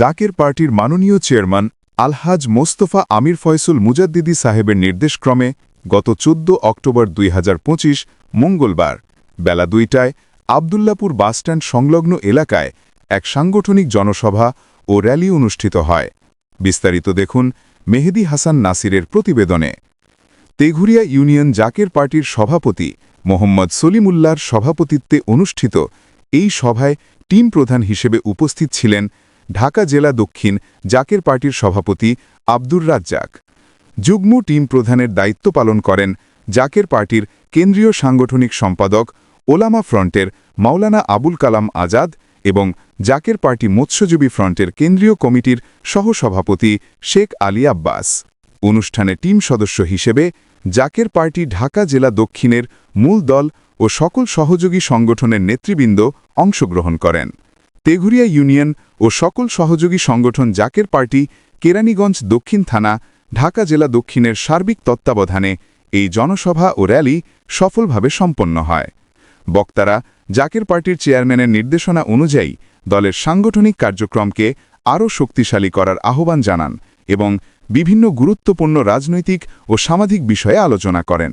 জাকের পার্টির মাননীয় চেয়ারম্যান আলহাজ মোস্তফা আমির ফয়সুল মুজাদ্দিদি সাহেবের নির্দেশক্রমে গত চোদ্দ অক্টোবর দুই হাজার পঁচিশ মঙ্গলবার বেলা দুইটায় আবদুল্লাপুর বাসস্ট্যান্ড সংলগ্ন এলাকায় এক সাংগঠনিক জনসভা ও র্যালি অনুষ্ঠিত হয়। বিস্তারিত দেখুন মেহেদি হাসান নাসিরের প্রতিবেদনে। তেঘুরিয়া ইউনিয়ন জাকের পার্টির সভাপতি মোহাম্মদ সলিমুল্লার সভাপতিত্বে অনুষ্ঠিত এই সভায় টিম প্রধান হিসেবে উপস্থিত ছিলেন ঢাকা জেলা দক্ষিণ জাকের পার্টির সভাপতি আব্দুর রাজ্জাক। যুগ্ম টিম প্রধানের দায়িত্ব পালন করেন জাকের পার্টির কেন্দ্রীয় সাংগঠনিক সম্পাদক ওলামা ফ্রন্টের মাওলানা আবুল কালাম আজাদ এবং জাকের পার্টি মৎস্যজীবী ফ্রন্টের কেন্দ্রীয় কমিটির সহসভাপতি শেখ আলী আব্বাস। অনুষ্ঠানে টিম সদস্য হিসেবে জাকের পার্টি ঢাকা জেলা দক্ষিণের মূল দল ও সকল সহযোগী সংগঠনের নেতৃবৃন্দ অংশগ্রহণ করেন। তেঘুরিয়া ইউনিয়ন ও সকল সহযোগী সংগঠন জাকের পার্টি কেরানীগঞ্জ দক্ষিণ থানা, ঢাকা জেলা দক্ষিণের সার্বিক তত্ত্বাবধানে এই জনসভা ও র্যালি সফলভাবে সম্পন্ন হয়। বক্তারা জাকের পার্টির চেয়ারম্যানের নির্দেশনা অনুযায়ী দলের সাংগঠনিক কার্যক্রমকে আরও শক্তিশালী করার আহ্বান জানান এবং বিভিন্ন গুরুত্বপূর্ণ রাজনৈতিক ও সামাজিক বিষয়ে আলোচনা করেন।